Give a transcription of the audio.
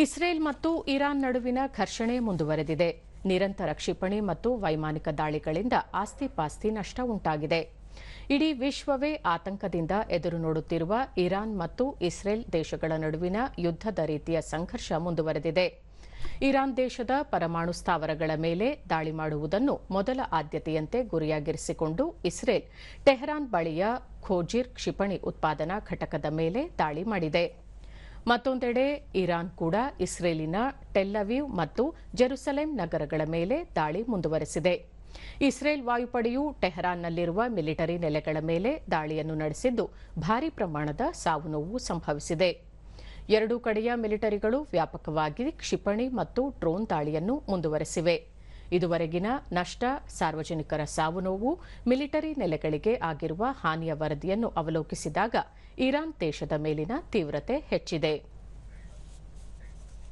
Israel ಮತ್ತು Iran ನಡುವಿನ ಘರ್ಷಣೆ ಮುಂದುವರೆದಿದೆ. ನಿರಂತರ ಕ್ಷಿಪಣಿ ಮತ್ತು ವೈಮಾನಿಕ ದಾಳಿಗಳಿಂದ ಆಸ್ತಿ ಪಾಸ್ತಿ ನಷ್ಟ ಉಂಟಾಗಿದೆ. ಇಡೀ ವಿಶ್ವವೇ ಆತಂಕದಿಂದ ಎದುರು ನೋಡುತ್ತಿರುವ ಇರಾನ್ ಮತ್ತು ಇಸ್ರೇಲ್ ದೇಶಗಳ ನಡುವಿನ ಯುದ್ದದ ರೀತಿಯ ಸಂಘರ್ಷ ಮುಂದುವರೆದಿದೆ. ಇರಾನ್ ದೇಶದ ಪರಮಾಣು ಸ್ಥಾವರಗಳ ಮೇಲೆ ದಾಳಿ ಮಾಡುವುದನ್ನು ಮೊದಲ ಆದ್ಯತೆಯಂತೆ ಗುರಿಯಾಗಿರಿಸಿಕೊಂಡು ಇಸ್ರೇಲ್ ಟೆಹರಾನ್ ಬಳಿಯ ಖೋಜಿರ್ ಕ್ಷಿಪಣಿ ಉತ್ಪಾದನಾ ಘಟಕದ ಮೇಲೆ ದಾಳಿ ಮಾಡಿದೆ. ಮತ್ತೊಂದೆಡೆ ಇರಾನ್ ಕೂಡ ಇಸ್ರೇಲಿನ ಟೆಲ್ಲವೀವ್ ಮತ್ತು ಜೆರುಸಲೇಂ ನಗರಗಳ ಮೇಲೆ ದಾಳಿ ಮುಂದುವರೆಸಿದೆ. ಇಸ್ರೇಲ್ ವಾಯುಪಡೆಯು ಟೆಹರಾನ್ನಲ್ಲಿರುವ ಮಿಲಿಟರಿ ನೆಲೆಗಳ ಮೇಲೆ ದಾಳಿಯನ್ನು ನಡೆಸಿದ್ದು ಭಾರೀ ಪ್ರಮಾಣದ ಸಾವು ನೋವು ಸಂಭವಿಸಿದೆ. ಎರಡೂ ಕಡೆಯ ಮಿಲಿಟರಿಗಳು ವ್ಯಾಪಕವಾಗಿ ಕ್ಷಿಪಣಿ ಮತ್ತು ಡ್ರೋನ್ ದಾಳಿಯನ್ನು ಮುಂದುವರೆಸಿವೆ. ಇದುವರೆಗಿನ ನಷ್ಟ, ಸಾರ್ವಜನಿಕರ ಸಾವು ನೋವು ಮಿಲಿಟರಿ ನೆಲೆಗಳಿಗೆ ಆಗಿರುವ ಹಾನಿಯ ವರದಿಯನ್ನು ಅವಲೋಕಿಸಿದಾಗ ಇರಾನ್ ದೇಶದ ಮೇಲಿನ ತೀವ್ರತೆ ಹೆಚ್ಚಿದೆ.